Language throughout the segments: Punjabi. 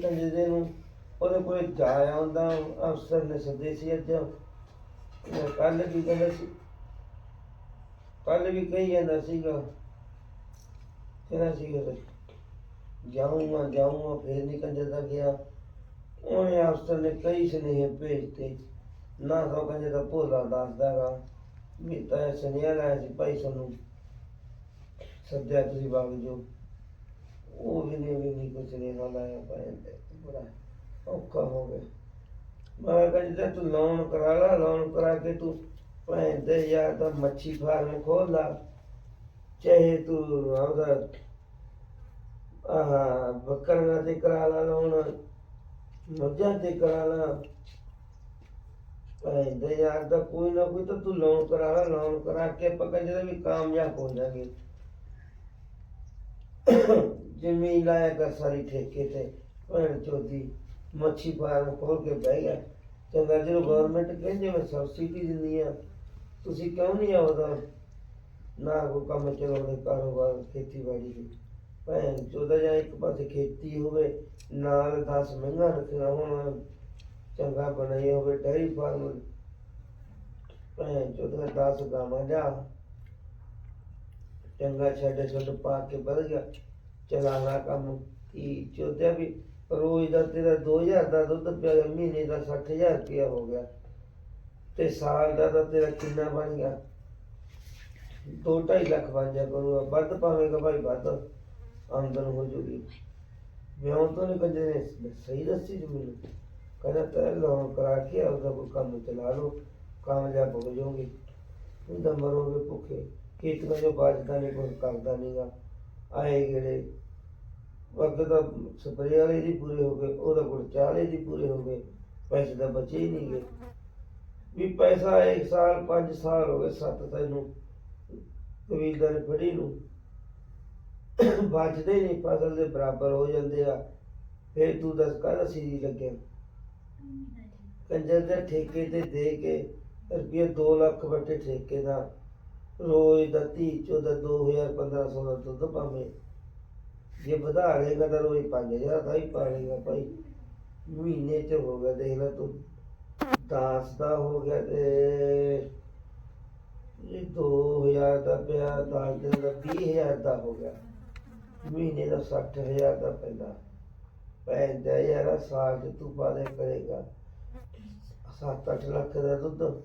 ਕੰਜੇ ਦੇ ਨੂੰ ਉਹਦੇ ਕੋਲੇ ਜਾ ਆਉਂਦਾ ਅਫਸਰ ਨੇ ਸੱਦੇ ਸੀ ਅੱਜ। ਕੱਲ ਵੀ ਕਹਿੰਦਾ ਸੀ। ਕੱਲ ਵੀ ਕਹੀ ਜਾਂਦਾ ਸੀਗਾ, ਕਹਿੰਦਾ ਸੀਗਾ, ਜਾਊਂਗਾ ਜਾਊਂਗਾ, ਫੇਰ ਨਹੀਂ ਕੰਜੇ ਦਾ ਗਿਆ। ਉਹਨੇ ਅਫਸਰ ਨੇ ਕਈ ਸੁਨੇਹੇ ਭੇਜਤੇ। ਨਾ ਤਾਂ ਕੰਜੇ ਦਾ ਭੋਲਾ ਦੱਸਦਾਗਾ ਵੀ ਤਾਂ ਸੁਨੇਹਾ ਲਾਇਆ ਸੀ, ਭਾਈ ਸਾਨੂੰ ਸੱਦਿਆ ਤੁਸੀਂ ਬਾਗ ਜੋ ਉਹ ਵੀ ਨਹੀਂ ਵੀ ਨਹੀਂ ਕੁਛ ਨਹੀਂ ਲਾਇਆ ਭਾਈ ਤੇ ਬੜਾ ਔਖਾ ਹੋ ਗਿਆ ਮੈਂ ਕਹਿੰਦਾ ਤੂੰ ਲੋਨ ਕਰਾ ਲਾ ਲੋਨ ਕਰਾ ਕੇ ਤੂੰ ਭੈਣ ਦੇ ਯਾਰ ਤਾਂ ਮੱਛੀ ਫਾਰਮ ਖੋਲ ਲਾ ਚਾਹੇ ਤੂੰ ਉਹਦਾ ਆਹ ਬੱਕਰੀਆਂ ਤੇ ਕਰਾ ਲਾ ਲੋਨ ਮੱਝਾਂ ਤੇ ਕਰਾ ਲਾ ਭੈਣ ਦੇ ਯਾਰ ਦਾ ਕੋਈ ਨਾ ਕੋਈ ਤਾਂ ਤੂੰ ਲੋਨ ਕਰਾ ਲਾ ਲੋਨ ਕਰਾ ਕੇ ਆਪਾਂ ਕਹਿੰਦੇ ਵੀ ਕਾਮਯਾਬ ਹੋ ਜਾਗੇ ਜ਼ਮੀਨ ਲਾਇਆ ਕਰ ਸਾਰੀ ਠੇਕੇ ਤੇ ਭੈਣ ਚੋਦੀ ਮੱਛੀ ਫਾਰਮ ਖੋਲ ਕੇ ਬਹਿ ਗਿਆ ਚੰਗਾ ਜਦੋਂ ਗਵਰਨਮੈਂਟ ਕਹਿੰਦੇ ਮੈਂ ਸਬਸਿਡੀ ਦਿੰਦੀ ਆ ਤੁਸੀਂ ਕਿਉਂ ਨਹੀਂ ਆਉਦਾ ਨਾ ਕੋ ਕੰਮ ਚਲਾਉਣੇ ਕਾਰੋਬਾਰ ਖੇਤੀਬਾੜੀ ਦੀ ਭੈਣ ਚੋਦਾ ਜਾਂ ਇੱਕ ਪਾਸੇ ਖੇਤੀ ਹੋਵੇ ਨਾਲ 10 ਮਹਿੰਗਾ ਰੱਖਣਾ ਹੁਣ ਚੰਗਾ ਬਣਾਈ ਹੋਵੇ ਡੈਰੀ ਫਾਰਮ ਭੈਣ ਚੋਦਾ 10 ਗਾਵਾਂ ਲਿਆ ਚੰਗਾ ਛੱਡ ਛੱਡ ਪਾ ਕੇ ਵਧ ਗਿਆ ਚਲਾਣਾ ਕੰਮ ਕੀ ਚੋਦਿਆ ਵੀ ਰੋਜ਼ ਦਾ ਤੇਰਾ 2000 ਦਾ ਦੁੱਧ ਪਿਆ ਗਿਆ, ਮਹੀਨੇ ਦਾ 60000 ਰੁਪਇਆ ਹੋ ਗਿਆ। ਤੇ ਸਾਲ ਦਾ ਤਾਂ ਤੇਰਾ ਕਿੰਨਾ ਬਣ ਗਿਆ? 2.5 ਲੱਖ ਬਣ ਜਾ ਕਰੂਗਾ। ਵੱਧ ਪਾਵੇਗਾ ਭਾਈ ਵੱਧ ਆਮਦਨ ਹੋ ਜੂਗੀ। ਵਿਆਹ ਤੋਂ ਨਹੀਂ ਕੰਜੇ ਨੇ। ਸਹੀ ਦੱਸੀ ਜੀ ਮੈਨੂੰ। ਕਹਿੰਦਾ ਤੈ ਲੋਨ ਕਰਾ ਕੇ ਆਪਦਾ ਕੋਈ ਕੰਮ ਚਲਾ ਲਓ। ਕਾਮਯਾਬ ਹੋ ਜਾਓਗੇ। ਨਹੀਂ ਮਰੋਗੇ ਭੁੱਖੇ। ਖੇਤਾਂ ਜੋ ਬਾਜਦਾ ਨਹੀਂ ਕੋਈ ਕਰਦਾ ਨਹੀਂਗਾ ਆਏ ਗੇੜੇ ਵਕਤ ਦਾ ਸਪਰੇ ਵਾਲੇ ਦੀ ਪੂਰੇ ਹੋ ਗਏ ਉਹਦਾ ਗੁੜ ਚਾਲੇ ਦੀ ਪੂਰੇ ਹੋ ਗਏ ਪੈਸੇ ਤਾਂ ਬਚੇ ਹੀ ਨਹੀਂ ਗਏ। ਵੀ ਪੈਸਾ ਇੱਕ ਸਾਲ 5 ਸਾਲ ਹੋ ਗਏ ਸੱਤ ਤੈਨੂੰ ਕਬੀਲਦਾਰ ਫੜੀ ਨੂੰ। ਬਚਦੇ ਹੀ ਨਹੀਂ ਫਸਲ ਦੇ ਬਰਾਬਰ ਹੋ ਜਾਂਦੇ ਆ। ਫਿਰ ਤੂੰ ਦੱਸ ਕਾਹਦਾ ਸੀਰੀ ਲੱਗਿਆ? ਕੰਜਰ ਦੇ ਠੇਕੇ ਤੇ ਦੇ ਕੇ ਰੁਪਏ 2 ਲੱਖ ਵੱਟੇ ਠੇਕੇ ਦਾ ਰੋਜ਼ ਦਾ 30 14 2000 1500 ਦਾ ਦੁੱਧ ਪਾਵੇਂ। ਜੇ ਵਧਾ ਲੇਗਾ ਤਾਂ ਰੋਜ਼ 5000 ਦਾ ਹੀ ਪਾ ਲੇਗਾ ਭਾਈ। ਮਹੀਨੇ ਚ ਹੋ ਗਿਆ, ਦੇਖ ਲੈ ਤੂੰ। 10 ਦਾ ਹੋ ਗਿਆ ਤੇ ਇਹ 2000 ਦਾ ਪਿਆ 10 ਦਿਨ ਦਾ 20000 ਦਾ ਹੋ ਗਿਆ। ਮਹੀਨੇ ਦਾ 60000 ਦਾ ਪੈਂਦਾ। ਪੈਂਦਾ ਯਾਰ ਸਾਲ ਚ ਤੂੰ ਪਾਦੇ ਕਰੇਗਾ। 7-8 ਲੱਖ ਦਾ ਦੁੱਧ।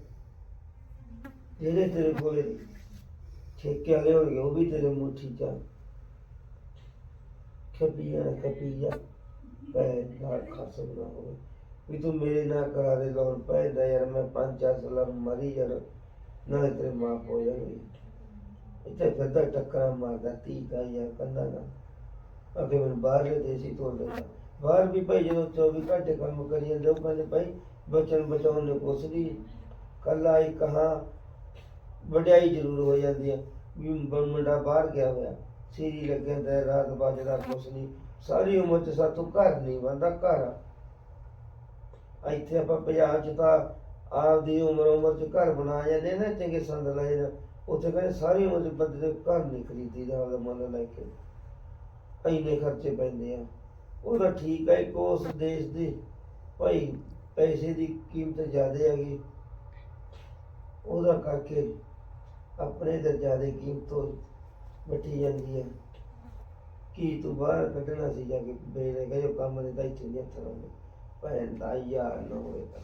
ਜਿਹੜੇ ਤੇਰੇ ਕੋਲੇ ਠੇਕੇ ਵਾਲੇ ਹੋਣਗੇ, ਉਹ ਵੀ ਤੇਰੇ ਮੁੱਠੀ ਚ ਖਪੀਆ ਖਪੀਆ ਪੈ ਨਾਲ ਖਸਮ ਨਾ ਹੋਵੇ। ਵੀ ਤੂੰ ਮੇਰੇ ਨਾਲ ਕਰਾ ਦੇ ਲੋਨ ਪੈਦਾ ਯਾਰ, ਮੈਂ ਪੰਜ ਚਾਰ ਸਾਲਾਂ ਮਰੀ ਯਾਰ, ਨਾਲੇ ਤੇਰੇ ਮਾਂ ਹੋ ਜਾਣਗੇ ਇੱਥੇ ਫਿਰਦਾ ਟੱਕਰਾਂ ਮਾਰਦਾ ਤੀ ਦਾ ਯਾਰ ਕੰਦਾ ਨਾ ਅੱਗੇ ਮੈਨੂੰ ਬਾਹਰਲੇ ਦੇਸੀ ਤੋੜ ਦਿੰਦਾ ਬਾਹਰ ਵੀ ਭਾਈ ਜਦੋਂ 24 ਘੰਟੇ ਕੰਮ ਕਰੀ ਜਾਂਦੇ, ਉਹ ਕਹਿੰਦੇ, ਭਾਈ ਬੱਚਨ ਬਚਾਉਣ ਨੂੰ ਕੁਛ ਨਹੀਂ। ਕੱਲ ਆਈ ਕਹਾ, ਵਡਿਆਈ ਜ਼ਰੂਰ ਹੋ ਜਾਂਦੀ ਹੈ ਵੀ ਮੁੰਡਾ ਬਾਹਰ ਗਿਆ ਹੋਇਆ। ਸੀਰੀ ਲੱਗਿਆ ਤੇ ਰਾਤ ਬਾਜਦਾ ਕੁਛ ਨਹੀਂ। ਸਾਰੀ ਉਮਰ ਚ ਸਾਤੋਂ ਘਰ ਨਹੀਂ ਬੰਦਾ ਘਰ ਇੱਥੇ ਆਪਾਂ ਪੰਜਾਬ ਚ ਤਾਂ ਆਪਦੀ ਉਮਰ ਉਮਰ ਚ ਘਰ ਬਣਾ ਜਾਂਦੇ ਨਾ, ਚੰਗੇ ਸੰਦ ਲੈ ਜਾਂਦੇ ਉੱਥੇ ਕਹਿੰਦੇ ਸਾਰੀ ਉਮਰ ਚ ਬੰਦੇ ਦੇ ਘਰ ਨਹੀਂ ਖਰੀਦੀ ਦਾ ਮਨ ਲੈ ਕੇ। ਇੰਨੇ ਖਰਚੇ ਪੈਂਦੇ ਆ। ਉਹ ਤਾਂ ਠੀਕ ਹੈ ਕਿ ਉਸ ਦੇਸ਼ ਦੀ ਭਾਈ ਪੈਸੇ ਦੀ ਕੀਮਤ ਜ਼ਿਆਦਾ ਹੈਗੀ। ਉਹਦਾ ਕਰਕੇ ਆਪਣੇ ਦਰਜਾ ਜ਼ਿਆਦਾ ਕੀਮਤ ਬਟੀ ਜਾਂਦੀ ਹੈ। ਕੀ ਤੂੰ ਬਾਹਰ ਕੱਢਣਾ ਸੀ ਜਾ ਕੇ? ਬੇਰੇਗਾ ਜੋ ਕੰਮ ਦੇ ਤਾਂ ਇੱਥੇ ਨਹੀਂ ਹੱਥ ਲਾਉਂਦੇ। ਭੈਣ ਦਾ ਯਾਰ ਨਾ ਹੋਵੇ ਤਾਂ।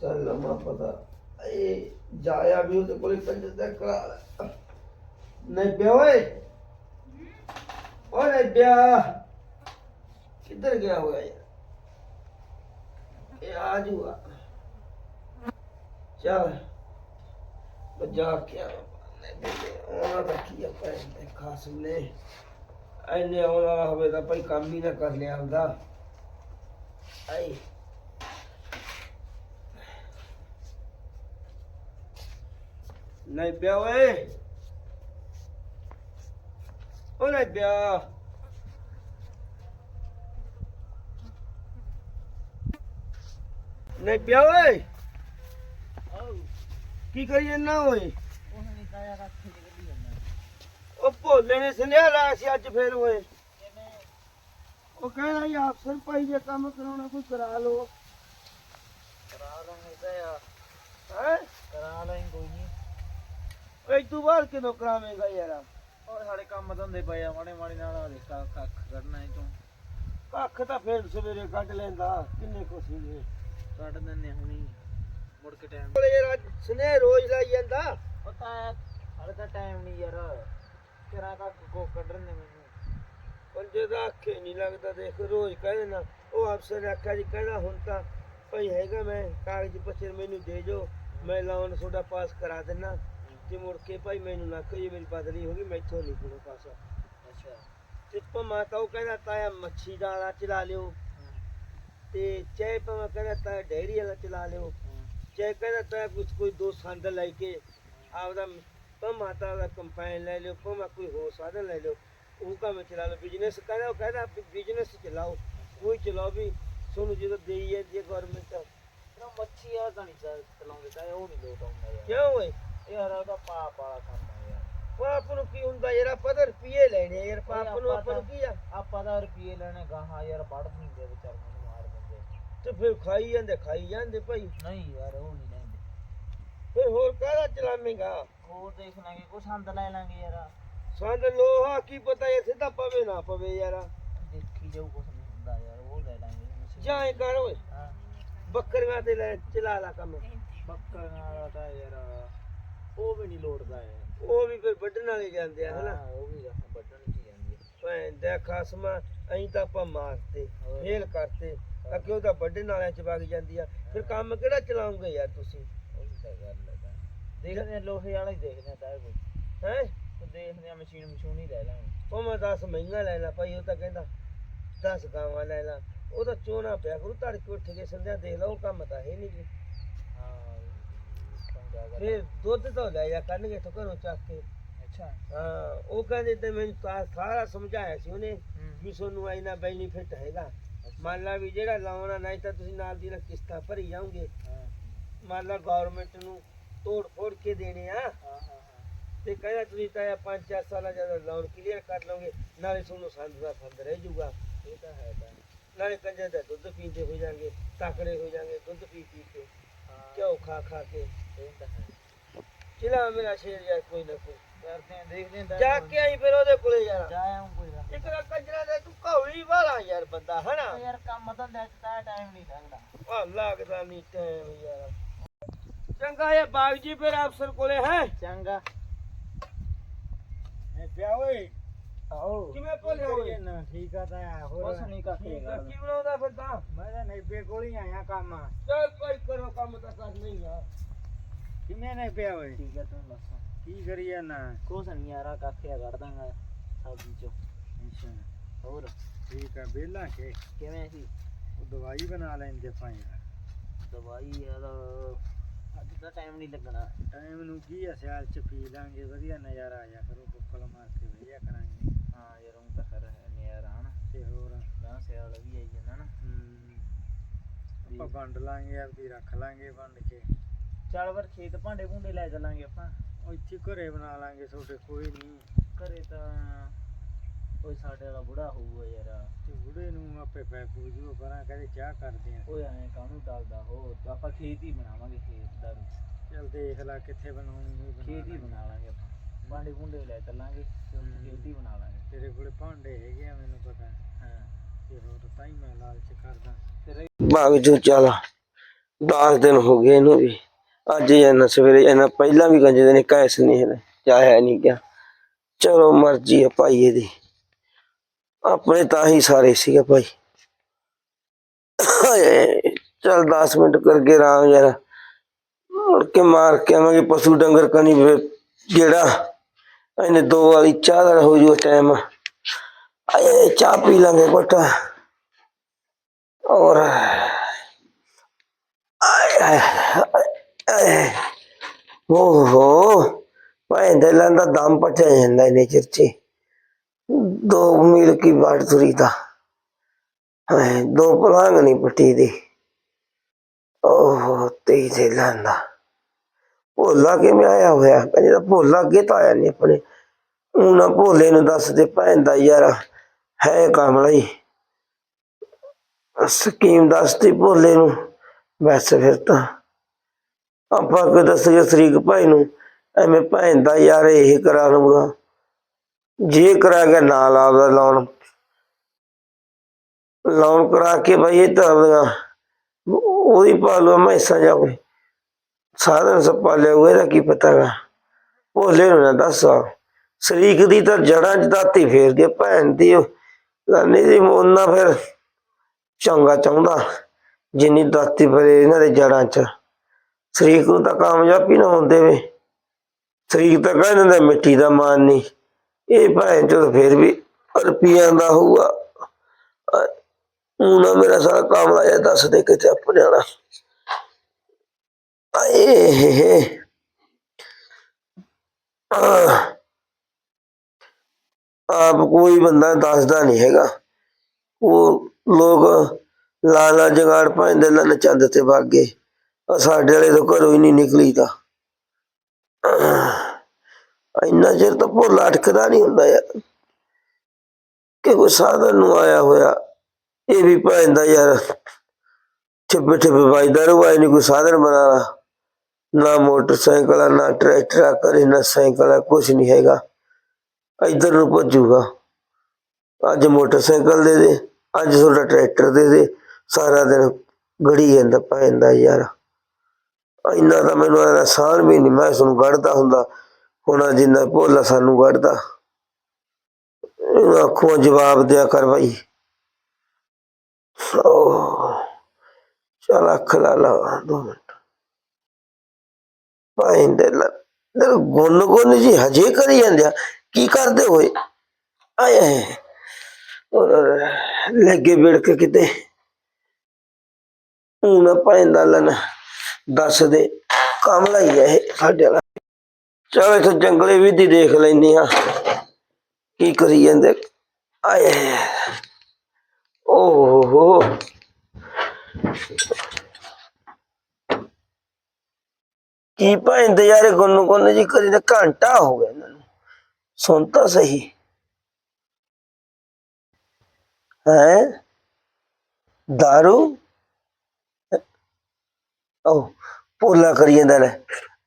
ਚੱਲ ਲਮਾ ਪਤਾ। ਇਹ ਜਾਇਆ ਵੀ ਉਹਦੇ ਕੋਲੇ ਕੰਜ ਦਾ ਕਰਾ ਲੈ। ਨਹੀਂ ਪਿਆ ਓਏ। ਬਿਆ ਕਿੱਧਰ ਗਿਆ ਹੋਇਆ ਯਾਰ? ਇਹ ਆ ਜੂਗਾ। ਚੱਲ। ਬਜਾ ਕੇ ਉਹਨਾਂ ਦਾ ਕੀ ਆ ਪੈਸੇ ਖਾਸ ਨੇ। ਐਨੇ ਆਉਣ ਵਾਲਾ ਹੋਵੇ ਤਾਂ ਭਾਈ ਕੰਮ ਹੀ ਨਾ ਕਰ ਲਿਆ ਹੁੰਦਾ। ਆਈ। ਨਹੀਂ ਪਿਆ ਓਏ। ਓ ਨਹੀਂ ਪਿਆ। ਨਹੀਂ ਪਿਆ ਓਏ। ਕੀ ਕਰੀ ਜੰਨਾ ਓਏ? ਉਹ ਭੋਲੇ ਨੇ ਸੁਨੇਹਾ ਲਾਇਆ ਸੀ ਅੱਜ ਫੇਰ ਓਏ। ਉਹ ਕਹਿਣਾ ਜੀ ਅਫਸਰ ਭਾਈ ਜੇ ਕੰਮ ਕਰਾਉਣਾ ਕੋਈ ਕਰਾ ਲਓ। ਕਰਾ ਲਾਂਗੇ ਤਾਂ ਹੈ? ਕਰਾ ਲਾਂਗੇ ਕੋਈ ਨਹੀਂ ਓਏ ਤੂੰ ਬਾਹਰ ਕਿਦੋਂ ਕਰਾਵੇਂਗਾ ਯਾਰ? ਔਰ ਸਾਡੇ ਕੰਮ ਧੰਦੇ ਪਏ ਆ ਮਾੜੇ ਮਾੜੇ ਨਾਲ ਆ ਦੇਖਾ ਕੱਖ ਕੱਢਣਾ ਇਹ ਤੋਂ। ਕੱਖ ਤਾਂ ਫੇਰ ਸਵੇਰੇ ਕੱਢ ਲੈਂਦਾ ਕਿੰਨੇ ਕੁ ਸੀਗੇ? ਕੱਢ ਦਿੰਦੇ ਹੁਣੀ। ਮੁੜ ਕੇ ਟਾਈਮ ਕੋਲੇ ਯਾਰ ਅੱਜ ਸਨੇਹ ਰੋਜ਼ ਲਾਈ ਜਾਂਦਾ। ਪਤਾ ਹੈ ਹਾਲੇ ਤਾਂ ਟਾਈਮ ਨਹੀਂ ਯਾਰ। ਕਿਰਾ ਕੱਖ ਕੋ ਕੱਢਣ ਨੇ ਮੈਨੂੰ। ਬੰਦੇ ਦਾ ਅੱਖੇ ਨਹੀਂ ਲੱਗਦਾ ਦੇਖ ਰੋਜ਼ ਕਹਿੰਦੇ ਨਾ ਉਹ ਅਫਸਰ ਨੇ ਆਖਿਆ ਜੀ ਕਹਿੰਦਾ ਹੁਣ ਤਾਂ ਭਾਈ ਹੈਗਾ ਮੈਂ ਕਾਗਜ਼ ਪੱਤਰ ਮੈਨੂੰ ਦੇ ਜੋ ਮੈਂ ਲਾਉਣ ਤੁਹਾਡਾ ਪਾਸ ਕਰਾ ਦਿੰਨਾ ਤੇ ਮੁੜ ਕੇ ਭਾਈ ਮੈਨੂੰ ਨਾ ਕਹੀ ਮੇਰੀ ਬਦਲੀ ਹੋ ਗਈ ਮੈਥੋਂ ਨਹੀਂ ਪਾਸ ਅੱਛਾ। ਤੇ ਭਮਾ ਤਾਂ ਉਹ ਕਹਿੰਦਾ ਤਾਇਆ ਮੱਛੀ ਦਾ ਚਲਾ ਲਿਓ। ਤੇ ਚਾਹੇ ਭਮਾ ਕਹਿੰਦਾ ਤਾਇਆ ਡੈਰੀ ਵਾਲਾ ਚਲਾ ਲਿਓ। ਕਹਿੰਦਾ ਤਾਇਆ ਕੁਝ ਕੋਈ ਦੋ ਸੰਦ ਲੈ ਕੇ ਆਪਦਾ ਭਮਾ ਤਾਂ ਦਾ ਕੰਪਾਈਨ ਲੈ ਲਿਓ ਭਮਾ ਕੋਈ ਹੋਰ ਸਾਧਨ ਲੈ ਲਿਓ ਉਹ ਕੰਮ ਚਲਾ ਲਓ ਬਿਜ਼ਨਸ ਕਹਿੰਦਾ ਉਹ ਕਹਿੰਦਾ ਬਿਜ਼ਨਸ ਚਲਾਓ ਕੋਈ ਚਲਾਓ ਵੀ ਤੁਹਾਨੂੰ ਜਦੋਂ ਦੇਈ ਹੈ ਜੇ ਗਵਰਨਮੈਂਟ ਨਾ ਮੱਛੀ ਆ ਤਾਂ ਨਹੀਂ ਚੱਲ- ਚਲਾਉਂਦੇ ਤਾਂ ਉਹ ਨਹੀਂ ਲੋਟ ਆਉਂਦਾ ਯਾਰ। ਕਿਉਂ ਓਏ? ਯਾਰ ਉਹਦਾ ਪਾਪ ਵਾਲਾ ਕੰਮ ਆ ਯਾਰ। ਪਾਪ ਨੂੰ ਕੀ ਹੁੰਦਾ ਯਾਰ ਆਪਾਂ ਤਾਂ ਰੁਪਏ ਲੈਣੇ ਯਾਰ ਪਾਪ ਨੂੰ ਆਪਾਂ ਨੂੰ ਕੀ ਆ? ਆਪਾਂ ਦਾ ਰੁਪਏ ਲੈਣੇ ਗਾਹਾਂ ਯਾਰ ਵੜ ਨਹੀਂ ਦੇ ਵਿਚਾਰ ਤੇ ਫਿਰ ਖਾਈ ਜਾਂਦੇ ਖਾਈ ਜਾਂਦੇ ਭਾਈ। ਨਹੀਂ ਯਾਰ ਉਹ ਨਹੀਂ ਲੈਂਦੇ। ਫਿਰ ਹੋਰ ਕਾਹਦਾ ਚਲਾਵੇਂਗਾ? ਹੋਰ ਦੇਖ ਲਾਂਗੇ ਕੁਛ ਸੰਦ ਲੈ ਲਾਂਗੇ ਯਾਰ। ਸੰਦ ਲੋਹਾ ਕੀ ਪਤਾ ਇਹ ਸਿੱਧਾ ਪਵੇ ਨਾ ਪਵੇ ਯਾਰ। ਦੇਖੀ ਜਾਊ ਕੁਛ ਨਹੀਂ ਹੁੰਦਾ ਯਾਰ ਉਹ ਲੈ ਲਾਂਗੇ। ਜਾਂ ਇਹ ਕਰ ਓਏ। ਹਾਂ। ਬੱਕਰੀਆਂ ਤੇ ਲੈ ਚਲਾ ਲਾ ਕੰਮ। ਬੱਕਰੀਆਂ ਦਾ ਤਾਂ ਯਾਰ ਉਹ ਵੀ ਨਹੀਂ ਲੋੜਦਾ ਹੈ ਉਹ ਵੀ ਫਿਰ ਵੱਢਣ ਵਾਲੇ ਜਾਂਦੇ ਆ ਹਨਾ? ਉਹ ਵੀ ਵੱਢਣ ਚ ਜਾਂਦੀ ਹੈ ਭੈਣ ਦਾ ਖਸਮਾ ਅਹੀਂ ਤਾਂ ਆਪਾਂ ਮਾਰਤੇ। ਫੇਲ ਕਰਤੇ। ਅੱਗੇ ਉਹਦਾ ਵੱਢਣ ਵਾਲਿਆਂ ਚ ਵਗ ਜਾਂਦੀ ਆ। ਫਿਰ ਕੰਮ ਕਿਹੜਾ ਚਲਾਉਂਗੇ ਯਾਰ ਤੁਸੀਂ? ਉਹ ਤਾਂ ਗੱਲ ਹੈ ਤਾਂ। ਦੇਖਦੇ ਆ ਲੋਹੇ ਵਾਲਾ ਹੀ ਦੇਖਦੇ ਆ ਤਾਂ ਕੋਈ ਹੈ? ਤੇ ਦੇਖਦੇ ਆ ਮਸ਼ੀਨ ਮਸ਼ੂਨ ਹੀ ਲੈ ਲਾਂਗੇ ਉਹ ਮੈਂ 10 ਮਹਿੰਗਾ ਲੈ ਲਾ ਭਾਈ ਉਹ ਤਾਂ ਕਹਿੰਦਾ 10 ਗਾਵਾਂ ਲੈ ਲਾ। ਉਹ ਤਾਂ ਚੋਣਾ ਪਿਆ ਕਰੂ ਤੜਕੇ ਉੱਠ ਕੇ ਸੰਧਿਆ ਦੇਖ ਲਾ ਉਹ ਕੰਮ ਤਾਂ ਹੈ ਨਹੀਂ ਜੀ। ਹਾਂ ਚੰਗਾ ਗੱਲ ਫਿਰ ਦੁੱਧ ਤਾਂ ਲੈ ਜਾ ਕਰਨਗੇ ਇੱਥੋਂ ਘਰੋਂ ਚੱਕ ਕੇ। ਅੱਛਾ। ਹਾਂ ਉਹ ਕਹਿੰਦੇ ਤੇ ਮੈਨੂੰ ਤਾਂ ਸਾਰਾ ਸਮਝਾਇਆ ਸੀ ਉਹਨੇ ਹੂੰ। ਵੀ ਤੁਹਾਨੂੰ ਇੰਨਾ ਬੈਨੀਫਿਟ ਹੈਗਾ। ਮੰਨ ਲਾ ਵੀ ਜਿਹੜਾ ਲਾਉਣਾ ਨਹੀਂ ਤਾਂ ਤੁਸੀਂ ਨਾਲ ਦੀ ਨਾਲ ਕਿਸ਼ਤਾਂ ਭਰੀ ਜਾਓਗੇ। ਹਾਂ। ਮੰਨ ਲਾ ਗਵਰਨਮੈਂਟ ਨੂੰ ਤੋੜ ਫੋੜ ਕੇ ਦੇਣੇ ਆ। ਤੇ ਕਹਿੰਦਾ ਤੁਸੀਂ ਤਾਂ ਇਹ ਪੰਜ ਚਾਰ ਸਾਲਾਂ ਜਦੋਂ ਲੋਨ ਕਲੀਅਰ ਕਰ ਲਓਗੇ ਨਾਲੇ ਤੁਹਾਨੂੰ ਸੰਦ ਦਾ ਫੰਦ ਰਹਿ ਜਾਊਗਾ। ਇਹ ਤਾਂ ਹੈ ਤਾਂ। ਨਾਲੇ ਕੰਜਰ ਦਾ ਦੁੱਧ ਪੀਂਦੇ ਹੋ ਜਾਣਗੇ ਤਕੜੇ ਹੋ ਜਾਣਗੇ ਦੁੱਧ ਪੀ ਪੀ ਕੇ ਹਾਂ। ਘਿਓ ਖਾ ਖਾ ਕੇ। ਇਹ ਤਾਂ ਹੈ। ਚਲਾ ਮੇਰਾ ਸ਼ੇਰ ਯਾਰ ਕੋਈ ਨਾ ਕੋਈ ਕਰਦੇ ਆ ਦੇਖਦੇ ਆ ਤਾਂ ਜਾ ਕੇ ਆਈ ਫਿਰ ਉਹਦੇ ਕੋਲੇ ਯਾਰ। ਜਾ ਆਉਂ ਕੋਈ ਗੱਲ ਇੱਕ ਕੰਜਰਾ ਦੇ ਤੂੰ ਘੌਲੀ ਵਾਲਾ ਯਾਰ ਬੰਦਾ ਨੀ। ਹਨਾ ਯਾਰ ਕੰਮ ਤਾਂ ਲੈ ਤਾਂ ਟਾਈਮ ਨਹੀਂ ਲੱਗਦਾ ਆ ਲੱਗਦਾ ਨਹੀਂ ਟਾਈਮ ਯਾਰ। ਚੰਗਾ ਇਹ ਬਾਗ ਜੀ ਫਿਰ ਅਫਸਰ ਕੋਲੇ ਹੈ? ਚੰਗਾ। ਇਹ ਪਿਆ ਓਏ। ਆਓ। ਕਿਵੇਂ ਭੁੱਲਿਆ ਓਏ? ਨਾ ਠੀਕ ਆ ਤਾਂ ਹੋਰ। ਕੁਛ ਨਹੀਂ ਕਾਕੇ ਆ, ਕੀ ਬਣਾਉਂਦਾ ਫਿਰ ਤਾਂ? ਮੈਂ ਤਾਂ ਨੇਬੇ ਕੋਲ ਹੀ ਆਇਆ ਕੰਮ। ਚੱਲ ਕੋਈ ਕਰੋ ਕੰਮ ਤਾਂ ਕਰਨਾ ਹੀ ਆ। ਕਿਵੇਂ ਨੇ ਪਿਆ ਓਏ? ਠੀਕ ਹੈ ਤੂੰ ਦੱਸੋ। ਕੀ ਕਰੀ ਜਾਣਾ ਕੁਛ ਨਹੀਂ ਯਾਰ ਕਾਕੇ ਕੱਢ ਦਾਂਗਾ ਸਬਜ਼ੀ ਚੋਂ। ਅੱਛਾ। ਹੋਰ? ਠੀਕ ਆ ਬੇਲਾ ਕੇ? ਕਿਵੇਂ ਸੀ? ਉਹ ਦਵਾਈ ਬਣਾ ਲੈਂਦੇ ਆਪਾਂ ਯਾਰ। ਦਵਾਈ ਯਾਰ ਅੱਜ ਤਾਂ ਟਾਈਮ ਨਹੀਂ ਲੱਗਣਾ। ਟਾਈਮ ਨੂੰ ਕੀ ਆ ਸਿਆਲ ਚ ਪੀ ਲਾਂਗੇ ਵਧੀਆ ਨਜ਼ਾਰਾ ਆ ਜਾ ਕਰੋ ਬੁੱਕਲ ਮਾਰ ਕੇ ਵਧੀਆ ਕਰਾਂਗੇ। ਹਾਂ ਯਾਰ ਉਹ ਤਾਂ ਫਿਰ ਹੈ ਹਨਾ? ਤੇ ਹੋਰ? ਸਿਆਲ ਵੀ ਆਈ ਜਾਂਦਾ ਨਾ। ਆਪਾਂ ਵੰਡ ਲਾਂਗੇ ਆਪਦੀ ਰੱਖ ਲਾਂਗੇ ਵੰਡ ਕੇ। ਚੱਲ ਫਿਰ ਖੇਤ ਭਾਂਡੇ ਭੁੰਡੇ ਲੈ ਚੱਲਾਂਗੇ ਆਪਾਂ। ਉਹ ਇੱਥੇ ਘਰੇ ਬਣਾ ਲਾਂਗੇ ਤੁਹਾਡੇ ਕੋਈ ਨਹੀਂ। ਘਰੇ ਤਾਂ ਕੋਈ ਸਾਡੇ ਵਾਲਾ ਬੁੜਾ ਹੋਊਗਾ ਯਾਰ। ਤੇ ਬੁੜੇ ਨੂੰ ਆਪੇ ਪੈ ਪੂਜੂ ਪਰਾਂ ਕਦੇ ਚਾਹ ਕਰਦੇ ਆ। ਓਏ ਐਂ ਕਾਹਨੂੰ ਟਲਦਾ ਹੋ ਤੇ ਆਪਾਂ ਖੇਤ ਹੀ ਬਣਾਵਾਂਗੇ ਖੇਤ ਦਾ ਚੱਲ ਦੇਖ ਲੈ ਕਿੱਥੇ ਬਣਾਉਣੀ ਹੋਈ ਬਣਾ ਖੇਤ ਹੀ ਲਾਂਗੇ। ਬਣਾ ਲਾਂਗੇ ਆਪਾਂ। ਭਾਂਡੇ ਭੁੰਡੇ ਲੈ ਚੱਲਾਂਗੇ ਤੇ ਉੱਥੇ। ਖੇਤ ਹੀ ਬਣਾ ਲਾਂਗੇ। ਤੇਰੇ ਕੋਲੇ ਭਾਂਡੇ ਹੈਗੇ ਆ ਮੈਨੂੰ ਪਤਾ। ਹਾਂ। ਤੇ ਹੋਰ ਤਾਂ ਹੀ ਮੈਂ ਲਾਲਚ ਕਰਦਾ। ਬਾਗ ਜੋ ਚੱਲ। 10 ਦਿਨ ਹੋ ਗਏ ਇਹਨੂੰ ਵੀ। ਅੱਜ ਇਹਨਾਂ ਸਵੇਰੇ ਇਹਨਾਂ ਪਹਿਲਾਂ ਵੀ ਗੰਜੇ ਨੇ ਕੈਸ ਨਹੀਂ ਹੈ ਚਾਹਿਆ ਨਹੀਂ ਗਿਆ ਚਲੋ ਮਰਜ਼ੀ ਹੈ ਭਾਈ ਇਹਦੀ ਆਪਣੇ ਤਾਂ ਹੀ ਸਾਰੇ ਸੀਗੇ ਭਾਈ ਹਾਏ, ਚੱਲ 10 ਮਿੰਟ ਕਰਕੇ ਆਰਾਮ ਯਾਰ ਮੁੜ ਕੇ ਮਾਰ ਕੇ ਆਵਾਂਗੇ ਪਸ਼ੂ ਡੰਗਰ ਕਨੀ ਫਿਰ ਜਿਹੜਾ ਇਹਨੇ ਦੋ ਵਾਲੀ ਚਾਹ ਦਾ ਹੋ ਜੂ ਟਾਈਮ ਆਏ ਚਾਹ ਪੀ ਲਾਂਗੇ ਘੁੱਟ ਔਰ ਆਏ ਆਏ ਆਏ ਓਹੋ, ਭਾਈ ਦੇ ਲੰਦਾ, ਦਮ ਪਟਿਆ ਜਾਂਦਾ ਨੇ ਦੋ ਮੀਲ ਕੀ ਬਾੜ ਤੁਰੀ ਦਾ ਹਾਏ, ਦੋ ਪਲਾਂਗ ਨਹੀਂ ਪੱਟੀ ਦੀ। ਓਹ ਤੇ ਦੇ ਲੰਦਾ। ਭੋਲਾ ਕਿਵੇਂ ਆਇਆ ਹੋਇਆ? ਕਹਿੰਦੇ ਤਾਂ ਭੋਲਾ ਅੱਗੇ ਤਾਂ ਆਇਆ ਨਹੀਂ ਆਪਣੇ। ਉਹਨਾਂ ਭੋਲੇ ਨੂੰ ਦੱਸ ਦੇ, ਭੈਣ ਦਾ ਯਾਰ ਹੈ ਕਮਲਾ ਸਕੀਮ ਦੱਸਦੀ ਭੋਲੇ ਨੂੰ। ਵੈਸੇ ਫਿਰ ਤਾਂ। ਆਪਾਂ ਕਿ ਦੱਸੀਏ ਸ਼ਰੀਕ ਭਾਈ ਨੂੰ, ਐਵੇਂ ਭੈਣ ਦਾ ਯਾਰ ਇਹ ਕਰਾ ਲੂੰਗਾ ਜੇ ਕਰਾ ਕੇ ਨਾਲ ਆਪਦਾ ਲੋਨ ਲੋਨ ਕਰਾ ਕੇ ਭਾਈ ਇਹ ਤਾਂ ਆਪਦੀਆਂ ਉਹਦੀ ਪਾਲੂ ਮੈਸਾਂ ਜਾ ਕੋਈ। ਸਾਧਨ ਸੱਪਾ ਲਿਆਊਗਾ ਇਹਦਾ ਕੀ ਪਤਾਗਾ ਭੋਲੇ ਨੂੰ ਨਾ ਦੱਸ। ਸ਼ਰੀਕ ਦੀ ਤਾਂ ਜੜਾਂ ਚ ਦਾਤੀ ਫੇਰ ਕੇ ਭੈਣ ਦੀ ਲਾਨੀ ਦੀ ਮੋਨਾ ਫਿਰ ਚੰਗਾ ਚਾਹੁੰਦਾ, ਜਿੰਨੀ ਦਾਤੀ ਫਰੇ ਇਹਨਾਂ ਦੇ ਜੜਾਂ ਚ। ਸ਼ਰੀਕ ਨੂੰ ਤਾਂ ਕਾਮਯਾਬੀ ਨਾ ਹੁੰਦੇ ਵੇ ਸ਼ਰੀਕ ਤਾਂ ਕਹਿ ਦਿੰਦਾ, ਮਿੱਟੀ ਦਾ ਮਾਨ ਨਹੀਂ। ਇਹ ਭੈਣ ਚਲੋ ਫੇਰ ਵੀ ਰੁਪਈਆਂ ਦਾ ਹੋਊਗਾ ਉਹ ਨਾ ਮੇਰਾ ਸਾਰਾ ਕੰਮ ਲਾਇਆ ਦੱਸ ਦੇ ਕਿਤੇ ਆਪਣੇ ਵਾਲਾ। ਆਏ ਆਹ। ਆਪ ਕੋਈ ਬੰਦਾ ਦੱਸਦਾ ਨਹੀਂ ਹੈਗਾ। ਉਹ ਲੋਕ ਲਾਲਾ ਜਗਾੜ ਪੈਂਦੇ ਲੰਨ ਚੰਦ ਤੇ ਵਾਗੇ। ਆ ਸਾਡੇ ਵਾਲੇ ਤੋਂ ਘਰੋਂ ਹੀ ਨਹੀਂ ਨਿਕਲੀ ਤਾਂ ਇੰਨਾ ਚਿਰ ਤਾਂ ਭੋਲਾ ਅਟਕਦਾ ਨਹੀਂ ਹੁੰਦਾ ਯਾਰ। ਕਿ ਕੋਈ ਸਾਧਨ ਨੂੰ ਆਇਆ ਹੋਇਆ ਇਹ ਵੀ ਪੈਂਦਾ ਯਾਰ। ਛਿੱਪੇ ਛਿੱਪੇ ਵੱਜਦਾ ਰਹੂਗਾ ਇਹ ਕੋਈ ਸਾਧਨ ਬਣਾਣਾ ਨਾ ਮੋਟਰਸਾਈਕਲ ਆ, ਨਾ ਟਰੈਕਟਰ ਆ, ਕਰੇ ਨਾ ਸਾਈਕਲ ਆ, ਕੁਛ ਨਹੀਂ ਹੈਗਾ। ਇੱਧਰ ਨੂੰ ਭੱਜੂਗਾ। ਅੱਜ ਮੋਟਰਸਾਈਕਲ ਦੇ ਦੇ ਅੱਜ ਤੁਹਾਡਾ ਟਰੈਕਟਰ ਦੇ ਦੇ। ਸਾਰਾ ਦਿਨ ਗੜੀ ਜਾਂਦਾ ਪੈਂਦਾ ਯਾਰ। ਇੰਨਾ ਤਾਂ ਮੈਨੂੰ ਆਸਾਨ ਵੀ ਨਹੀਂ ਮੈਂ ਤੁਹਾਨੂੰ ਗੜਦਾ ਹੁੰਦਾ ਹੁਣ ਜਿੰਨਾ ਭੋਲਾ ਸਾਨੂੰ ਗੜਦਾ ਇਹਨੂੰ ਆਖੋ ਜਵਾਬ ਦਿਆ ਕਰ ਭਾਈ ਓ, ਚਲ ਅੱਖ ਲਾ ਲਾ, ਦੋ ਮਿੰਟ। ਭਾਈ ਦੇ ਲ ਦਰ ਗੁੰਨ ਗੁੰਨ ਜੀ, ਹਜੇ ਕਰੀ ਜਾਂਦੇ ਆ, ਕੀ ਕਰਦੇ ਹੋਏ? ਆਏ ਆਏ ਔਰ ਲੱਗੇ ਬਿੜਕ ਕਿਤੇ। ਹੁਣ ਪੈਂਦਾ ਲਨ। ਦੱਸ ਦੇ ਕੰਮ ਲਈ ਇਹ ਸਾਡੇ ਵਾਲਾ। ਚਲ ਇੱਥੇ ਜੰਗਲੇ ਵੀ ਦੇਖ ਲੈਨੇ ਆ ਕੀ ਕਰੀ ਜਾਂਦੇ। ਆਏ ਓਹ। ਕੀ ਭੈਣ ਦੇ ਯਾਰੇ ਗੁੰਨ ਜੀ ਕਰੀ ਤੇ ਘੰਟਾ ਹੋ ਗਿਆ ਇਹਨਾਂ ਨੂੰ। ਸੁਣ ਤਾਂ ਸਹੀ। ਹੈ? दारू ਆਹੋ ਪੋਲਾ ਕਰੀ ਜਾਂਦਾ ਲੈ।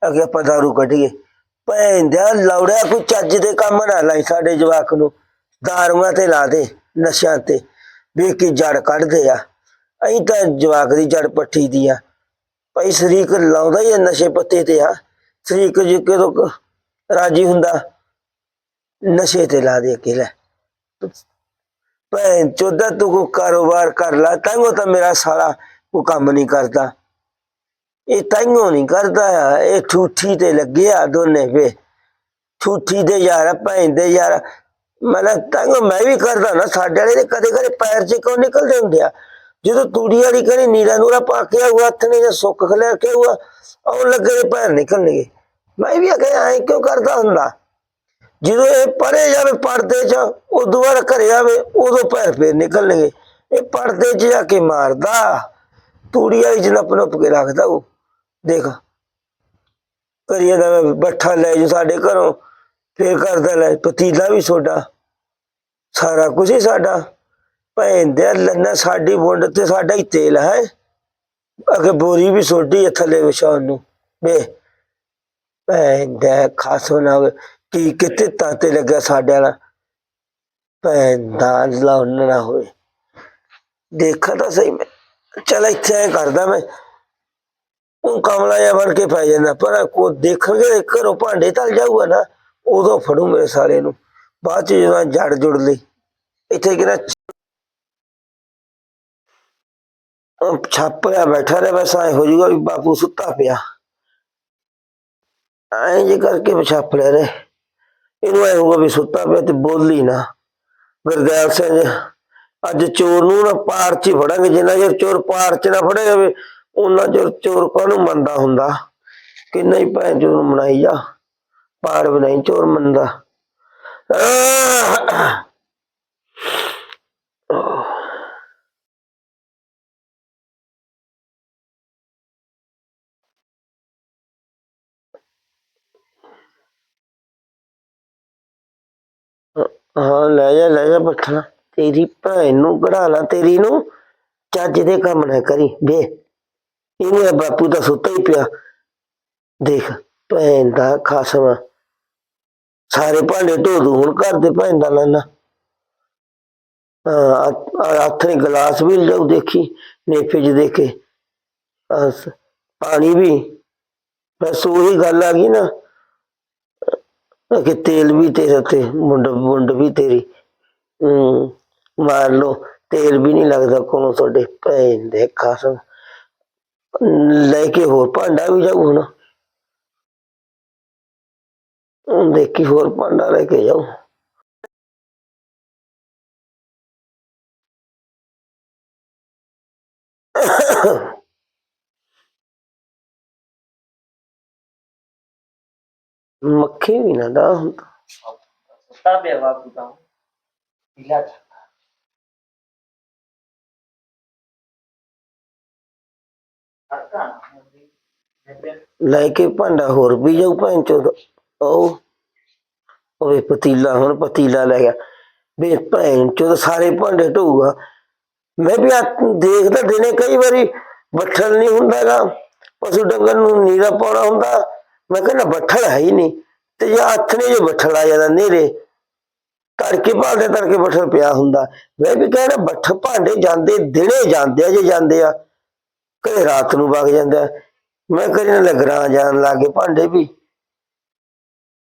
ਅਗੇ ਆਪਾਂ ਦਾਰੂ ਕੱਢੀਏ। ਭੈਣ ਦਾ ਲੌੜਿਆ ਕੋਈ ਚੱਜ ਦੇ ਕੰਮ ਨਾ ਲਾਈ ਸਾਡੇ ਜਵਾਕ ਨੂੰ। ਦਾਰੂਆਂ ਤੇ ਲਾ ਦੇ, ਨਸ਼ਿਆਂ ਤੇ। ਵੇਖ ਕੇ ਜੜ ਕੱਢਦੇ ਆ। ਅਹੀਂ ਤਾਂ ਜਵਾਕ ਦੀ ਜੜ ਪੱਠੀ ਦੀ ਆ। ਭਾਈ ਸ਼ਰੀਕ ਲਾਉਂਦਾ ਹੀ ਆ ਨਸ਼ੇ ਪੱਤੇ ਤੇ ਆ। ਸ਼ਰੀਕ ਜੇ ਕਦੋਂ ਰਾਜੀ ਹੁੰਦਾ, ਨਸ਼ੇ ਤੇ ਲਾ ਦੇ ਕੇ ਲੈ। ਭੈਣ ਚੋਦਾ ਤੂੰ ਕੋ ਕਾਰੋਬਾਰ ਕਰ ਲਾ ਤਾਂਗੋ ਤਾਂ ਮੇਰਾ ਸਾਲਾ ਕੋ ਕੰਮ ਨਹੀਂ ਕਰਦਾ। ਇਹ ਤਾਂਗੋ ਨਹੀਂ ਕਰਦਾ ਆ, ਇਹ ਠੂਠੀ ਤੇ ਲੱਗਿਆ ਦੋਨੇ ਵੇ ਠੂਠੀ ਦੇ ਯਾਰ ਭੈਣ ਦੇ ਯਾਰ ਮੈਂ ਤਾਂਗੋ ਮੈਂ ਵੀ ਕਰਦਾ ਨਾ ਸਾਡੇ ਵਾਲੇ ਦੇ ਕਦੇ ਕਦੇ ਪੈਰ 'ਚ ਕਿਉਂ ਨਿਕਲਦੇ ਹੁੰਦੇ ਆ? ਜਦੋਂ ਤੂੜੀ ਵਾਲੀ ਕਰੇ ਨੀਰਾ ਨੂਰਾ ਪਾ ਕੇ ਆਊਗਾ ਹੱਥ ਨੇ ਜਾਂ ਸੁੱਕ ਖਲਿਆ ਕੇ ਆਊਗਾ ਉਹ ਲੱਗੇ ਪੈਰ ਨਿਕਲਣਗੇ। ਮੈਂ ਵੀ ਆਖਿਆ ਐ ਕਿਉਂ ਕਰਦਾ ਹੁੰਦਾ? ਜਦੋਂ ਇਹ ਪੜੇ ਜਾਵੇ ਪਰਦੇ 'ਚ ਉਹ ਦੁਬਾਰਾ ਘਰੇ ਆਵੇ ਉਦੋਂ ਪੈਰ ਫੇਰ ਨਿਕਲਣਗੇ। ਇਹ ਪਰਦੇ 'ਚ ਜਾ ਕੇ ਮਾਰਦਾ। ਤੂੜੀ ਵਾਲੀ 'ਚ ਨੱਪ ਨੱਪ ਕੇ ਰੱਖਦਾ ਉਹ। ਦੇਖ। ਕਰੀਏ ਦਾ ਬੱਠਾ ਲੈ ਜੂ ਸਾਡੇ ਘਰੋਂ, ਫੇਰ ਕਰਦਾ ਲੈ। ਪਤੀਲਾ ਵੀ ਸੋਡਾ, ਸਾਰਾ ਕੁਝ ਹੀ ਸਾਡਾ। ਭੈਣ ਦੇ ਲੰਨਾ ਸਾਡੀ ਵੁੰਡ ਤੇ ਸਾਡਾ ਹੀ ਤੇਲ ਹੈ। ਅਗੇ ਬੋਰੀ ਵੀ ਸੋਡੀ ਹੈ ਥੱਲੇ ਵਿਛਾਉਣ ਨੂੰ। ਵੇ ਭੈਣ ਦੇ ਖਾਸੋ ਨਾ ਹੋਵੇ ਕੀ ਕਿਤੇ ਤਾਤੇ ਲੱਗਿਆ ਸਾਡੇ ਵਾਲਾ। ਭੈਣ ਦਾ ਲਾਉਣ ਨਾ ਹੋਵੇ ਦੇਖਾ ਤਾਂ ਸਹੀ ਮੈਂ। ਚਲ ਇੱਥੇ ਐ ਕਰਦਾ ਮੈਂ। ਉਹ ਕਮਲਾ ਜਿਹਾ ਬਣ ਕੇ ਪੈ ਜਾਂਦਾ, ਪਰ ਕੋ ਦੇਖਣਗੇ ਘਰੋਂ ਭਾਂਡੇ ਤਲ ਜਾਊਗਾ ਨਾ, ਉਦੋਂ ਫੜੂ ਮੇਰੇ ਸਾਲੇ ਨੂੰ। ਬਾਅਦ ਚ ਜਦੋਂ ਜੜ ਜੁੜ ਲਈ, ਇੱਥੇ ਕਿਹੜਾ ਉਹ ਛਾਪਿਆ ਬੈਠਾ ਰਹੇ, ਬਸ ਐ ਹੋ ਜਾਊਗਾ ਵੀ ਬਾਪੂ ਸੁੱਤਾ ਪਿਆ। ਐਂ ਜੇ ਕਰਕੇ ਛਾਪ ਲਿਆ ਰਹੇ। ਇਹਨੂੰ ਐ ਹੋਊਗਾ ਵੀ ਸੁੱਤਾ ਪਿਆ ਤੇ ਬੋਲੀ ਨਾ। ਗੁਰਦਿਆਲ ਸਿੰਘ, ਅੱਜ ਚੋਰ ਨੂੰ ਨਾ ਪਾਰ ਚ ਹੀ ਫੜਾਂਗੇ, ਜਿੰਨਾ ਚਿਰ ਚੋਰ ਪਾਰ ਚ ਨਾ ਫੜੇਗਾ ਜਾਵੇ ਉਹਨਾਂ ਚਿਰ ਚੋਰ ਕਾਹਨੂੰ ਮੰਨਦਾ ਹੁੰਦਾ? ਕਿ ਹੀ ਭੈਣ ਚੋਰ ਮਨਾਈ ਜਾ। ਪਾਰ ਵੀ ਨਹੀਂ ਚੋਰ ਮੰਨਦਾ। ਹਾਂ, ਲੈ ਜਾ ਲੈ ਜਾ ਬੱਠਾ ਤੇਰੀ ਭੈਣ ਨੂੰ ਕਢਾ ਲਾ, ਤੇਰੀ ਨੂੰ ਚੱਜ ਦੇ ਕੰਮ ਨਾ ਕਰੀ। ਵੇ ਇਹਨੂੰ ਇਹ ਬਾਪੂ ਤਾਂ ਸੁੱਤਾ ਹੀ ਪਿਆ। ਦੇਖ ਭੈਣ ਦਾ ਖਸਮ ਸਾਰੇ ਭਾਂਡੇ ਢੋ ਦੂ, ਹੁਣ ਘਰ ਦੇ ਭੈਣ ਦਾ ਲੈਣਾ ਹੱਥ ਗਲਾਸ ਵੀ ਲਿਆਉ ਦੇਖੀ, ਨੇਫੇ ਚ ਦੇਖੇ ਬਸ, ਪਾਣੀ ਵੀ। ਬਸ ਉਹੀ ਗੱਲ ਆ ਗਈ ਨਾ। ਕਿ ਤੇਲ ਵੀ ਤੇਰੇ ਤੇ ਮੁੰਡ ਮੁੰਡ ਵੀ ਤੇਰੀ। ਹੂੰ, ਮਾਰ ਲੋ ਤੇਲ ਵੀ ਨਹੀਂ ਲੱਗਦਾ ਕੋਲੋਂ ਤੁਹਾਡੇ ਭੈਣ ਦੇ ਖਾਸਮ। ਲੈ ਕੇ ਹੋਰ ਭਾਂਡਾ ਵੀ ਜਾਊ ਹੁਣ। ਹੁਣ ਦੇਖੀ ਹੋਰ ਭਾਂਡਾ ਲੈ ਕੇ ਜਾਊ। ਮੱਖੀ ਵੀ ਨਾ ਦਾ ਹੁੰਦਾ ਸੁੱਤਾ ਪਿਆ ਬਾਪੂ ਤਾਂ। ਪੀਲਾ ਲੈ ਕੇ ਭਾਂਡਾ ਹੋਰ ਵੀ ਜਾਊ ਭੈਣ ਚੋਦ। ਉਹ ਓਏ ਪਤੀਲਾ ਹੁਣ ਪਤੀਲਾ ਲੈ ਗਿਆ ਵੇ ਭੈਣ ਸਾਰੇ ਭਾਂਡੇ ਢੋਊਗਾ ਮੈਂ ਵੀ ਦੇਖਦਾ ਦਿਨੇ ਕਈ ਵਾਰੀ ਬੱਠਲ ਨਹੀਂ ਹੁੰਦਾਗਾ। ਪਸ਼ੂ ਡੰਗਰ ਨੂੰ ਨੀਰਾ ਪਾਉਣਾ ਹੁੰਦਾ। ਮੈਂ ਕਹਿੰਦਾ ਬੱਠਲ ਹੈ ਹੀ ਨਹੀਂ। ਤੇ ਜੇ ਹੱਥ ਨੇ ਜੋ ਬੱਠਲ ਆ ਜਾਂਦਾ ਨੇਰੇ। ਤੜਕੇ ਭਾਂਡੇ ਤੜਕੇ ਬੱਠਲ ਪਿਆ ਹੁੰਦਾ। ਮੈਂ ਵੀ ਕਹਿੰਦਾ ਬੱਠ ਭਾਂਡੇ ਜਾਂਦੇ ਦਿਨੇ ਜਾਂਦੇ ਆ, ਜੇ ਜਾਂਦੇ ਆ। ਕਦੇ ਰਾਤ ਨੂੰ ਵਗ ਜਾਂਦਾ। ਮੈਂ ਕਰੀ ਨਾ ਲਗਰਾਂ ਜਾਣ ਲੱਗੇ ਭਾਂਡੇ ਵੀ।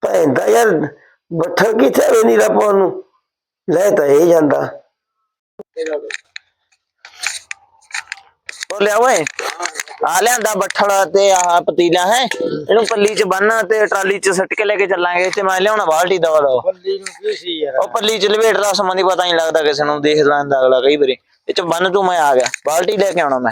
ਭੈਣ ਦਾ ਯਾਰ ਬੱਠਲ ਕਿੱਥੇ ਵੇ ਨੀਰਾ ਪਾਉਣ ਨੂੰ? ਲੈ ਤਾਂ ਇਹ ਜਾਂਦਾ। ਉਹ ਲਿਆ ਓਏ। ਆ ਲਿਆਂਦਾ ਬੱਠਲ ਤੇ ਆਹ ਪਤੀਲਾ ਹੈ। ਇਹਨੂੰ ਪੱਲੀ 'ਚ ਬੰਨ ਤੇ ਟਰਾਲੀ 'ਚ ਸੱਟ ਕੇ ਲੈ ਕੇ ਚੱਲਾਂਗੇ ਤੇ ਮੈਂ ਲਿਆਉਣਾ ਬਾਲਟੀ ਦਵਾ ਦੋ ਬੱਲੀ ਨੂੰ ਕੀ ਸੀ ਯਾਰ? ਉਹ ਪੱਲੀ 'ਚ ਲਵੇਟ ਦਾ ਸਮਾਂ ਦੀ ਪਤਾ ਨਹੀਂ ਲੱਗਦਾ ਕਿਸੇ ਨੂੰ ਦੇਖ ਲੈਂਦਾ ਅਗਲਾ ਕਈ ਵਾਰੀ। ਇਹ 'ਚ ਬੰਨ ਤੂੰ ਮੈਂ ਆ ਗਿਆ। ਬਾਲਟੀ ਲੈ ਕੇ ਆਉਣਾ ਮੈਂ।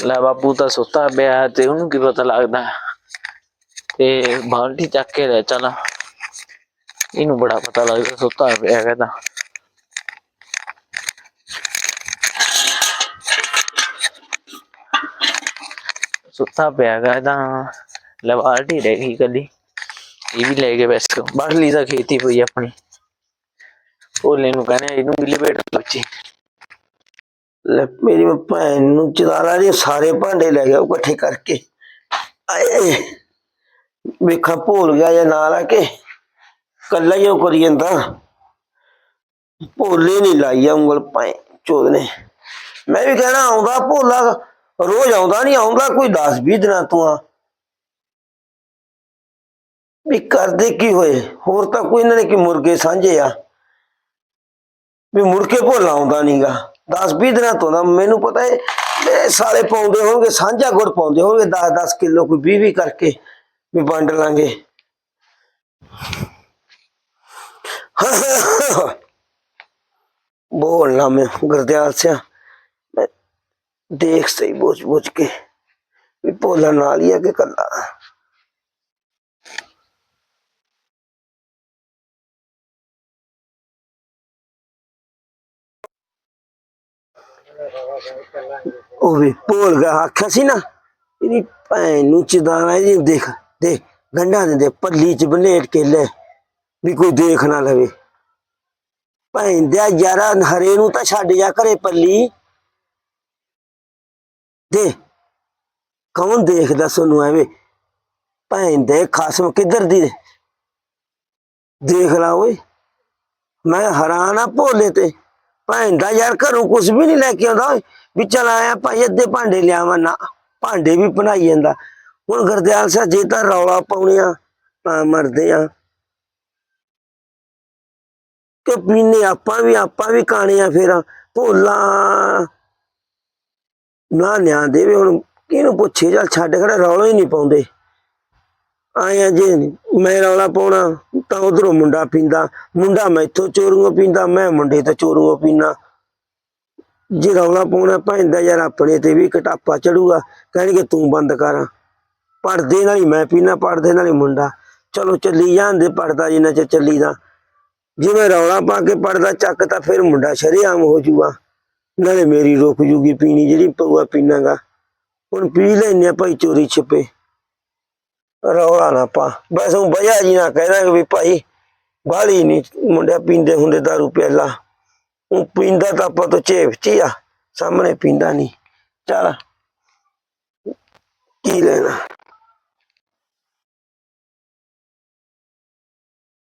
ਲੈ ਬਾਪੂ ਤਾਂ ਸੁੱਤਾ ਪਿਆ ਤੇ ਉਹਨੂੰ ਕੀ ਪਤਾ ਲੱਗਦਾ ਤੇ ਬਾਲਟੀ ਚੱਕ ਕੇ ਲੈ ਚੱਲ। ਇਹਨੂੰ ਬੜਾ ਪਤਾ ਲੱਗਦਾ ਸੁੱਤਾ ਪਿਆ ਕਹਿੰਦਾ। ਸੁੱਤਾ ਪਿਆ ਕਹਿੰਦਾ। ਲੈ ਬਾਲਟੀ ਰਹਿ ਗਈ ਕੱਲੀ ਇਹ ਵੀ ਲੈ ਕੇ ਵੈਸੇ ਬਾਹਰਲੀ ਤਾਂ ਖੇਤੀ ਹੋਈ ਆਪਣੀ। ਭੋਲੇ ਨੂੰ ਕਹਿੰਦੇ ਇਹਨੂੰ ਵੀ ਲਪੇਟ ਬੱਚੀ। ਲੈ ਮੇਰੀ ਮੈਂ ਭੈਣ ਨੂੰ ਚਦਾਰਾ ਦੇ ਸਾਰੇ ਭਾਂਡੇ ਲੈ ਗਿਆ ਉਹ ਇਕੱਠੇ ਕਰਕੇ। ਆਏ। ਵੇਖਾਂ ਭੁੱਲ ਗਿਆ ਜਾਂ ਨਾਲ ਆ ਕੇ। ਕੱਲਾ ਹੀ ਉਹ ਕਰੀ ਜਾਂਦਾ। ਭੋਲੇ ਨਹੀਂ ਲਾਈ ਆ ਉਂਗਲ ਪਾਏ ਚੋਦ ਨੇ। ਮੈਂ ਵੀ ਕਹਿਣਾ ਆਉਂਦਾ ਭੋਲਾ, ਰੋਜ਼ ਆਉਂਦਾ ਨਹੀਂ, ਆਉਂਦਾ ਕੋਈ 10 20 ਦਿਨਾਂ ਤੋਂ ਆ। ਵੀ ਕਰਦੇ ਕੀ ਹੋਏ? ਹੋਰ ਤਾਂ ਕੋਈ ਇਹਨਾਂ ਨੇ ਕਿ ਮੁਰਗੇ ਸਾਂਝੇ ਆ। ਵੀ ਮੁੜ ਕੇ ਭੋਲਾ ਆਉਂਦਾ ਨਹੀਂਗਾ 10 20 ਦਿਨਾਂ ਤੋਂ ਨਾ, ਮੈਨੂੰ ਪਤਾ ਹੈ ਮੇਰੇ ਸਾਲੇ ਪਾਉਂਦੇ ਹੋਣਗੇ, ਸਾਂਝਾ ਗੁੜ ਪਾਉਂਦੇ ਹੋਣਗੇ 10 10 ਕਿਲੋ, ਕੋਈ 20 20 ਕਰਕੇ ਵੀ ਵੰਡ ਲਾਂਗੇ। ਬੋਲਣਾ ਮੈਂ, ਗੁਰਦਿਆਲ ਸਿਆ ਦੇਖ ਸਹੀ ਬੋਝ ਬੋਝ ਕੇ ਵੀ ਭੋਲਾ ਨਾਲ ਹੀ ਆ ਕਿ ਕੱਲਾ ਉਹ ਵੀ ਭੋਲ ਗਿਆ ਆਖਿਆ ਸੀ ਨਾ, ਇਹਦੀ ਭੈਣ ਨੂੰ ਚਦਾਣਾ ਜੀ ਦੇਖ, ਦੇ ਗੰਢਾਂ ਦੇ ਪੱਲੀ ਚ ਬਲੇਟ ਕੇ ਲੈ, ਵੀ ਕੋਈ ਦੇਖ ਨਾ ਲਵੇ। ਭੈਣ ਦਾ ਯਾਰਾ ਹਰੇ ਨੂੰ ਤਾਂ ਛੱਡ ਜਾ ਘਰੇ ਪੱਲੀ। ਦੇ, ਕੌਣ ਦੇਖਦਾ ਸੋਨੂੰ ਐਵੇਂ? ਭੈਣ ਦੇ ਖਾਸਮ ਕਿੱਧਰ ਦੀ? ਦੇਖ ਲਾ ਓਏ, ਮੈਂ ਹੈਰਾਨ ਆ ਭੋਲੇ ਤੇ। ਭੈਣ ਦਾ ਯਾਰ ਘਰੋਂ ਕੁਝ ਵੀ ਨਹੀਂ ਲੈ ਕੇ ਆਉਂਦਾ ਵੀ ਚਲ ਆਇਆ ਭਾਈ ਅੱਧੇ ਭਾਂਡੇ ਲਿਆਵਾਂ ਨਾ, ਭਾਂਡੇ ਵੀ ਬਣਾਈ ਜਾਂਦਾ। ਹੁਣ ਗੁਰਦਿਆਲ ਸਾਹਿਬ ਜੇ ਤਾਂ ਰੌਲਾ ਪਾਉਣਿਆ ਤਾਂ ਮਰਦੇ ਆ। ਕਿ ਪੀਨੇ ਆਪਾਂ ਵੀ ਆਪਾਂ ਵੀ ਕਾਣੇ ਆ ਫਿਰ, ਭੋਲਾ। ਨਾ ਨਿਆਂ ਦੇਵੇ ਹੁਣ, ਕਿਹਨੂੰ ਪੁੱਛੇ, ਚੱਲ ਛੱਡ ਖੜਾ ਰੌਲਾ ਹੀ ਨਹੀਂ ਪਾਉਂਦੇ। ਆਇਆ ਜੇ ਮੈਂ ਰੌਲਾ ਪਾਉਣਾ ਤਾਂ ਉਧਰੋਂ ਮੁੰਡਾ ਪੀਂਦਾ। ਮੁੰਡਾ ਮੈਥੋਂ ਚੋਰੀਆਂ ਪੀਂਦਾ, ਮੈਂ ਮੁੰਡੇ ਤੋਂ ਚੋਰੀਆਂ ਪੀਣਾ ਜੇ ਰੌਲਾ ਪਾਉਣਾ ਪੈਂਦਾ ਯਾਰ, ਆਪਣੇ ਤੇ ਵੀ ਕਟਾਪਾ ਚੜੂਗਾ। ਕਹਿਣਗੇ ਤੂੰ ਬੰਦ ਕਰ। ਪੜਦੇ ਨਾਲ ਹੀ ਮੈਂ ਪੀਣਾ ਪੜਦੇ ਨਾਲ ਹੀ ਮੁੰਡਾ। ਚਲੋ ਚੱਲੀ ਜਾਂਦੇ ਪੜਦਾ ਜਿੰਨਾ ਚ ਚੱਲੀ ਦਾ ਜਿਵੇਂ ਰੌਲਾ ਪਾ ਕੇ ਪੜਦਾ ਚੱਕ ਤਾਂ ਫਿਰ ਮੁੰਡਾ ਸ਼ਰੇਆਮ ਹੋ ਜੂਗਾ। ਨਾਲੇ ਮੇਰੀ ਰੁਕ ਜੂਗੀ ਪੀਣੀ, ਜਿਹੜੀ ਪਊਆ ਪੀਣਾਗਾ। ਹੁਣ ਪੀ ਲੈਨੇ ਆ ਭਾਈ ਚੋਰੀ ਛਿਪੇ। ਰੌਲਾ ਨਾ ਪਾ। ਬਸ ਉਹ ਵਜ੍ਹਾ ਜੀ ਨਾ ਕਹਿਦਾ ਵੀ ਭਾਈ ਬਾਹਲੀ ਨਹੀਂ ਮੁੰਡਿਆ ਪੀਂਦੇ ਹੁੰਦੇ ਦਾਰੂ ਪਿਆਲਾ। ਉਹ ਪੀਂਦਾ ਤਾਂ ਆਪਾਂ ਤੋਂ ਚੇਪ ਚ ਆ, ਸਾਹਮਣੇ ਪੀਂਦਾ ਨਹੀਂ ਚੱਲ, ਕੀ ਲੈਣਾ।